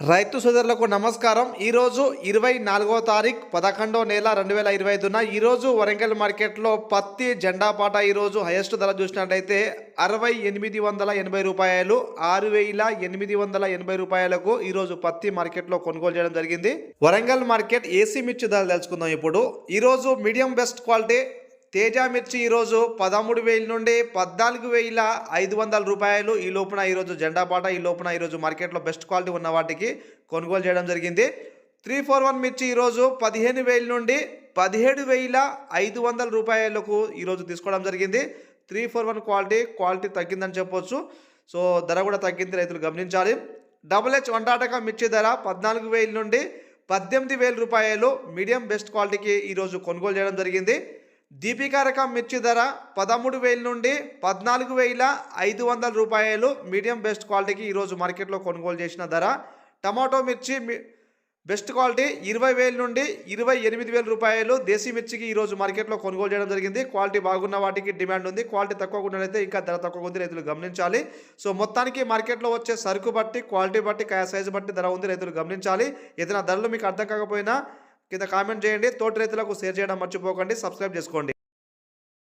రైతు సోదరులకు నమస్కారం. ఈరోజు ఇరవై నాలుగో తారీఖు పదకొండో నెల రెండు వేల ఇరవై ఐదున ఈరోజు వరంగల్ మార్కెట్లో పత్తి జెండా పాట ఈరోజు హైయెస్ట్ ధర చూసినట్టయితే అరవై ఎనిమిది వందల ఎనభై రూపాయలు ఆరు వేల ఎనిమిది వందల ఎనభై రూపాయలకు ఈరోజు పత్తి మార్కెట్లో కొనుగోలు చేయడం జరిగింది. వరంగల్ మార్కెట్ ఏసీ మిర్చి ధరలు తెలుసుకుందాం ఇప్పుడు. ఈరోజు మీడియం బెస్ట్ క్వాలిటీ తేజ మిర్చి ఈరోజు పదమూడు వేల నుండి పద్నాలుగు వేల ఐదు వందల రూపాయలు ఈ లోపున ఈరోజు జెండా పాట ఈ లోపున ఈరోజు మార్కెట్లో బెస్ట్ క్వాలిటీ ఉన్న వాటికి కొనుగోలు చేయడం జరిగింది. త్రీ ఫోర్ వన్ మిర్చి ఈరోజు పదిహేను వేల నుండి పదిహేడు వేల ఐదు వందల రూపాయలకు ఈరోజు తీసుకోవడం జరిగింది. Three four one quality quality తగ్గిందని చెప్పొచ్చు. సో ధర కూడా తగ్గింది రైతులు గమనించాలి. డబుల్ హెచ్ వంటాటక మిర్చి ధర పద్నాలుగు వేల నుండి పద్దెనిమిది వేల రూపాయలు మీడియం బెస్ట్ క్వాలిటీకి ఈరోజు కొనుగోలు చేయడం జరిగింది. దీపికా రకం మిర్చి ధర పదమూడు వేల నుండి పద్నాలుగు వేల ఐదు వందల రూపాయలు. మీడియం బెస్ట్ క్వాలిటీకి ఈరోజు మార్కెట్లో కొనుగోలు చేసిన ధర. టమాటో మిర్చి మీ- బెస్ట్ క్వాలిటీ ఇరవై వేల నుండి ఇరవై ఎనిమిది వేల రూపాయలు. దేశీ మిర్చికి ఈరోజు మార్కెట్లో కొనుగోలు చేయడం జరిగింది. క్వాలిటీ బాగున్న వాటికి డిమాండ్ ఉంది. క్వాలిటీ తక్కువ ఉన్నట్లయితే ఇంకా ధర తక్కువ ఉంది రైతులు గమనించాలి. సో మొత్తానికి మార్కెట్లో వచ్చే సరుకు బట్టి క్వాలిటీ బట్టి కాయ సైజు బట్టి ధర ఉంది. రైతులు గమనించాలి. ఏదైనా ధరలు మీకు అర్థం కాకపోయినా కింద కామెంట్ చేయండి. తోటి రైతులకు షేర్ చేయడం మర్చిపోకండి. సబ్స్క్రైబ్ చేసుకోండి.